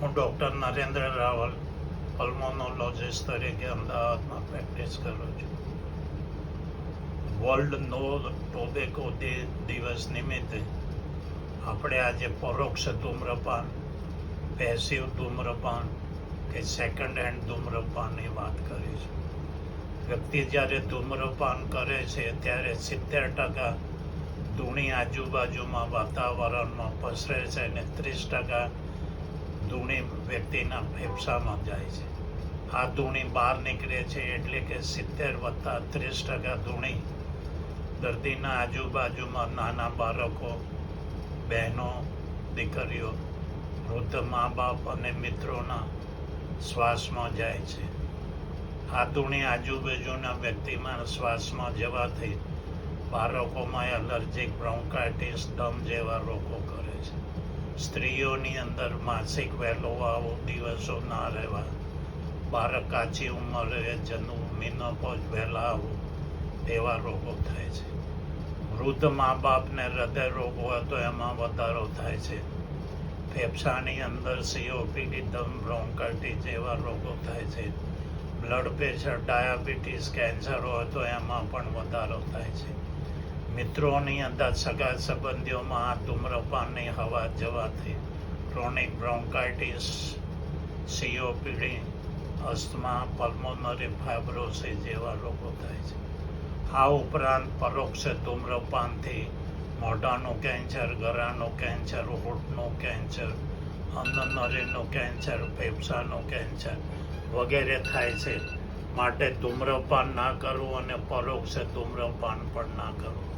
હું ડૉક્ટર નરેન્દ્ર રાવલ પલ્મોનોલોજીસ્ટ તરીકે અમદાવાદમાં પ્રેક્ટિસ કરું છું. વર્લ્ડ નો ટોબેકો ડે દિવસ નિમિત્તે આપણે આજે પરોક્ષ ધૂમ્રપાન પેસિવ ધૂમ્રપાન કે સેકન્ડ હેન્ડ ધૂમ્રપાનની વાત કરીશું. વ્યક્તિ જ્યારે ધૂમ્રપાન કરે છે, ત્યારે સિત્તેર ટકા ધૂણી આજુબાજુમાં વાતાવરણમાં પસરે છે અને ત્રીસ ટકા ધૂણી વ્યક્તિના ફેફસામાં જાય છે. આ ધૂણી બહાર નીકળે છે એટલે કે સિત્તેર વત્તા ત્રીસ ટકા ધૂણી દર્દીના આજુબાજુમાં નાના બાળકો, બહેનો, દીકરીઓ, વૃદ્ધ મા બાપ અને મિત્રોના શ્વાસમાં જાય છે. આ ધૂણી આજુબાજુના વ્યક્તિમાં શ્વાસમાં જવાથી બાળકોમાં એલર્જીક, બ્રોન્કાઇટિસ, દમ જેવા રોગો કરે છે. સ્ત્રીઓની અંદર માસિક વહેલો આવો દિવસો ના રહેવા. બાળક કાચી ઉંમરે જન્મ મિનોપોજ વહેલા આવો એવા રોગો થાય છે. વૃદ્ધ મા બાપને હૃદય રોગ હોય તો એમાં વધારો થાય છે. ફેફસાની અંદર સીઓપીડી દમ બ્રોન્કાઇટિસ જેવા રોગો થાય છે. બ્લડ પ્રેશર, ડાયાબિટીસ, કેન્સર હોય તો એમાં પણ વધારો થાય છે. મિત્રોની અંદર સગા સંબંધીઓમાં આ ધૂમ્રપાનની હવા જવાથી chronic bronchitis, COPD, asthma, pulmonary fibrosis જેવા રોગો થાય છે. આ ઉપરાંત પરોક્ષ ધૂમ્રપાનથી મોઢાનું કેન્સર, ગળાનું કેન્સર, હોઠનું કેન્સર અન્નનળીનું કેન્સર, ફેફસાનું કેન્સર વગેરે થાય છે. માટે ધૂમ્રપાન ના કરવું અને પરોક્ષ ધૂમ્રપાન પણ ના કરવું.